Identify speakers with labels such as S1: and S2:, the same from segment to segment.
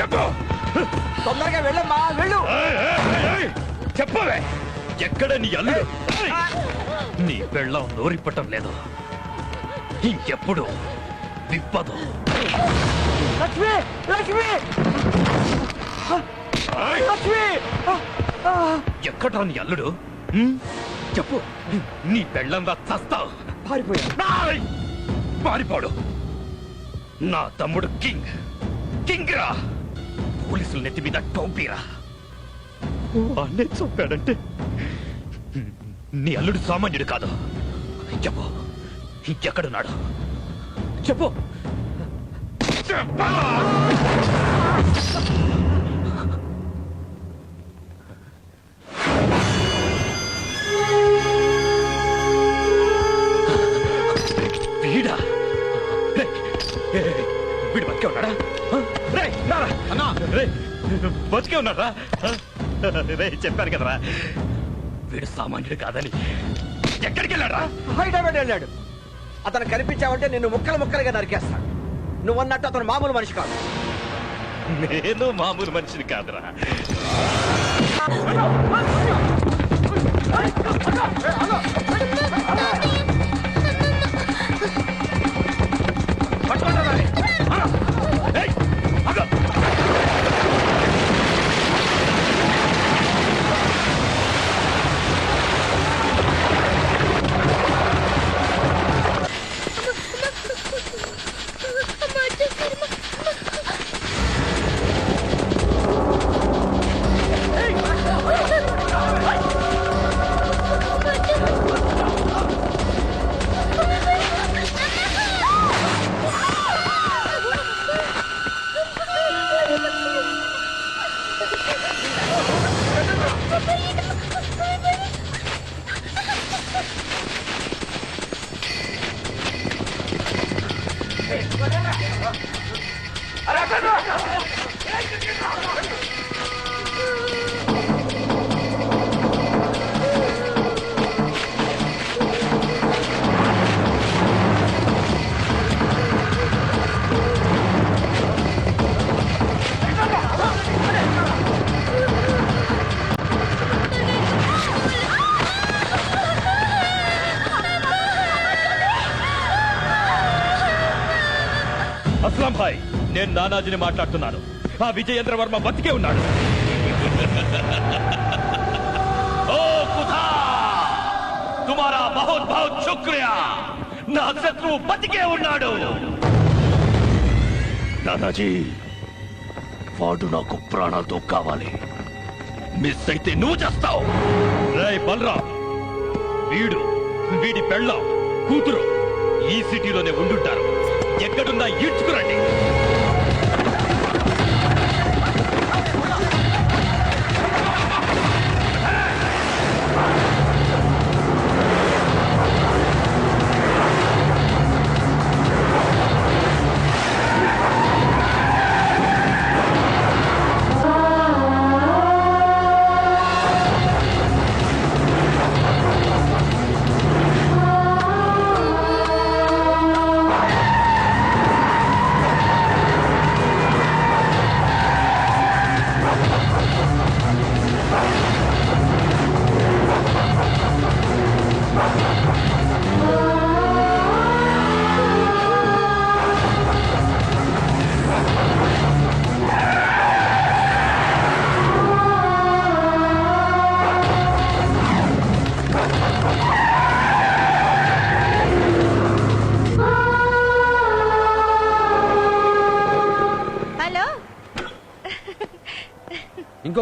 S1: చెప్పు
S2: తొందరగా వెళ్ళమ్మా వెళ్ళు.
S1: చెప్పవే. ఎక్కడ నీ అల్లుడు? నీ పెళ్ళం నోరిప్పటం లేదు. ఇంకెప్పుడు విప్పదు.
S2: లక్ష్మి లక్ష్మి. లక్ష్మి.
S1: ఎక్కడ నీ అల్లుడు? చెప్పు. నీ పెళ్ళంగా చస్తావు.
S2: పారిపోయా
S1: నాయ్! పారిపోడు. నా తమ్ముడు కింగ్. కింగ్ రా పోలీసుల నెత్తి మీద టోపీరా! వాణ్ణే చంపాడంటే? నీ అల్లుడు సామాన్యుడు కాదు. చెప్పు ఎక్కడున్నాడు చెప్పు! చెప్పా! ఆ? రేయ్, చెప్పాను కదరా వీడు సామాన్యుడు కాదని ఎక్కడికి వెళ్ళాడా
S2: హైదరాబాద్ వెళ్ళాడు అతను కనిపించావంటే నిన్ను ముక్కలు ముక్కలుగా నరికేస్తాను నువ్వు అన్నట్టు అతను మామూలు మనిషి కాదు
S1: నేను మామూలు మనిషిని కాదురా నేను నానాజీని మాట్లాడుతున్నాను. ఆ విజయేంద్ర వర్మ బతికే ఉన్నాడు. ఓ కుథా తుమారా బహుత్ బహుత్ శుక్రియా! నా శత్రువు బతికే ఉన్నాడు. నానాజీ వాడు నాకు ప్రాణాలతో కావాలి. మిస్ అయితే నువ్వు చేస్తావు. రేయ్ బలరాం వీడు వీడి పెళ్ళం కూతురు ఈ సిటీలోనే ఉండుంటారు. ఎక్కడున్నా ఈడ్చుకురండి.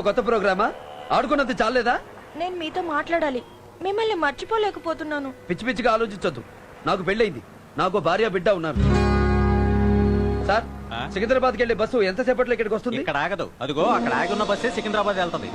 S2: కొత్త ప్రోగ్రామా? ఆడుకున్నది చాలేదా
S3: నేను మీతో మాట్లాడాలి. మిమ్మల్ని మర్చిపోలేకపోతున్నాను.
S2: పిచ్చి పిచ్చిగా ఆలోచించొద్దు. నాకు పెళ్ళైంది నాకు భార్య బిడ్డ ఉన్నారు. సార్? సికింద్రాబాద్కి వెళ్ళే బస్సు ఎంతసేపట్లో ఇక్కడికి వస్తుంది?
S4: ఇక్కడ ఆగదు. అదిగో అక్కడ ఆగి ఉన్న బస్సే సికింద్రాబాద్ వెళ్తది.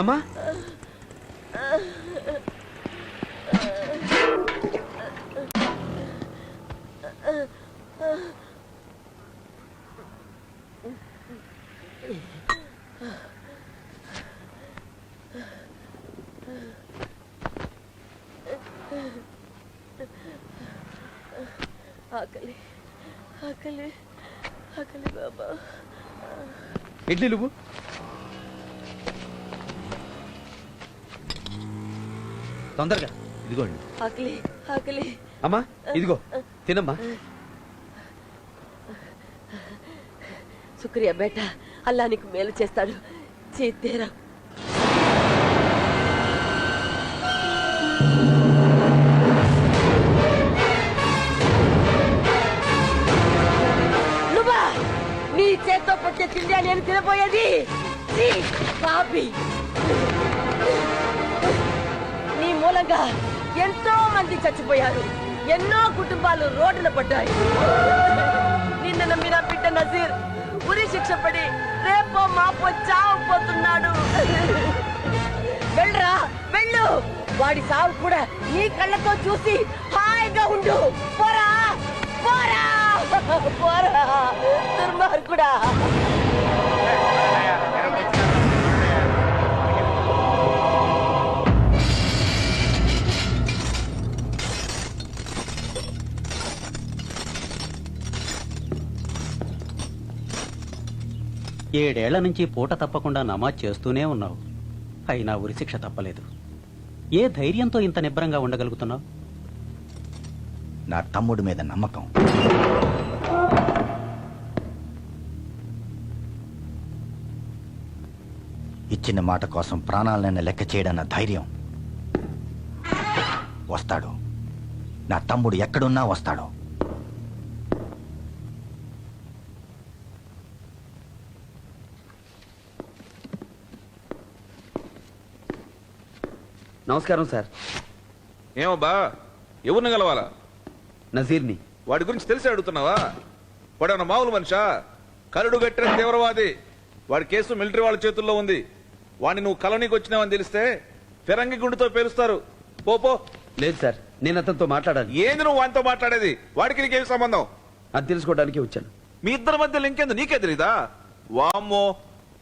S2: అమ్మా.
S5: ఆకలి ఆకలి ఆకలి బాబా.
S2: ఇడ్లీ నువ్వు? తొందరగా. ఇదిగోండి.
S5: ఆకలి ఆకలి.
S2: అమ్మా ఇదిగో తినమ్మా.
S5: శుక్రియా బేట అల్లా నీకు మేలు చేస్తాడు. చేతేరా నువ్వా? నీ చేత్తో పెట్టే తిండి నేను తినపోయేది ఛీ, పాపి. కారణంగా ఎంతో మంది చచ్చిపోయారు. ఎన్నో కుటుంబాలు రోడ్డున పడ్డాయి. నిన్న నమ్మిన బిడ్డ నజీర్ ఉరి శిక్ష పడి రేపో మాపో చావపోతున్నాడు వెళ్ళరా వెళ్ళు. వాడి సావు కూడా నీ కళ్ళతో చూసి హాయిగా ఉండు. పోరా పోరా పోరా. దుర్మార్గుడా.
S6: ఏడేళ్ళ నుంచి పూట తప్పకుండా నమాజ్ చేస్తూనే ఉన్నావు. అయినా ఉరిశిక్ష తప్పలేదు. ఏ ధైర్యంతో ఇంత నిబ్రంగా ఉండగలుగుతున్నావు?
S7: నా తమ్ముడి మీద నమ్మకం. ఇచ్చిన మాట కోసం ప్రాణాలనైనా లెక్క చేయడన్న ధైర్యం. వస్తాడు. నా తమ్ముడు ఎక్కడున్నా వస్తాడు.
S2: నమస్కారం సార్.
S8: ఏమబ్బా? ఎవరిని గలవాలా
S2: నజీర్ని.
S8: వాడి గురించి తెలిసి అడుగుతున్నావా? వాడేమన్నా మామూలు మనిషా? కరుడు గట్టిన తీవ్రవాది. వాడి కేసు మిలిటరీ వాళ్ళ చేతుల్లో ఉంది. వాడిని నువ్వు కలనీకి వచ్చినావని తెలిస్తే ఫిరంగి గుండుతో పేలుస్తారు. పో పో.
S2: లేదు సార్. నేను అతనితో మాట్లాడాలి.
S8: ఏంది నువ్వు వానితో మాట్లాడేది? వాడికి నీకేం సంబంధం?
S2: అది తెలుసుకోవడానికి వచ్చాను.
S8: మీ ఇద్దరి మధ్యలో ఇంకేంది నీకే తెలీదా? వామ్మో.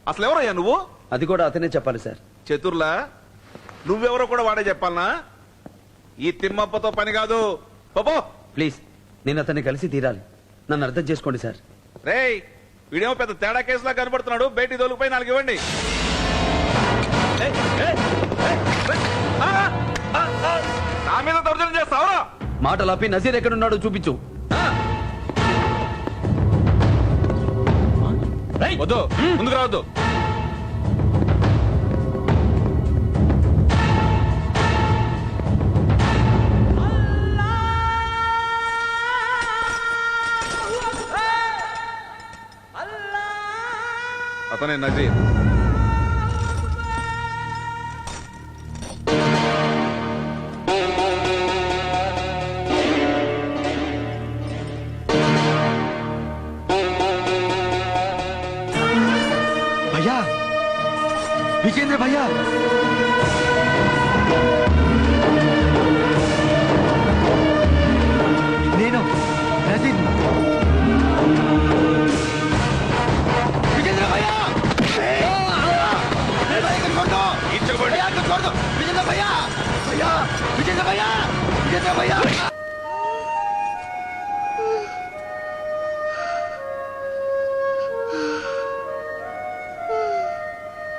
S8: అసలు ఎవరయ్యా నువ్వు?
S2: అది కూడా అతనే చెప్పాలి సార్.
S8: చతుర్లా? నువ్వెవరో కూడా వాడే చెప్పాలనా? ఈ తిమ్మప్పతో పని కాదు. పో పో.
S2: ప్లీజ్ నేను అతన్ని కలిసి తీరాలి. నన్ను అర్థం చేసుకోండి సార్.
S8: రేయ్ వీడేమో పెద్ద తేడా కేసులా కనబడుతున్నాడు. బయటి తోలుకుపోయి నాలుగు ఇవ్వండి. ఏయ్, ఏయ్, ఏయ్, ఏయ్, ఆ, ఆ, ఆ, నా మీద దౌర్జన్యం చేస్తావరా.
S2: మాటలు ఆపి నజీర్ ఎక్కడున్నాడో చూపించు.
S8: వద్దు. ముందుకు రావద్దు. అతనే నజీర్.
S7: భయ్యా! విజేంద్ర భయ్యా! 你这怎么样？你这怎么样？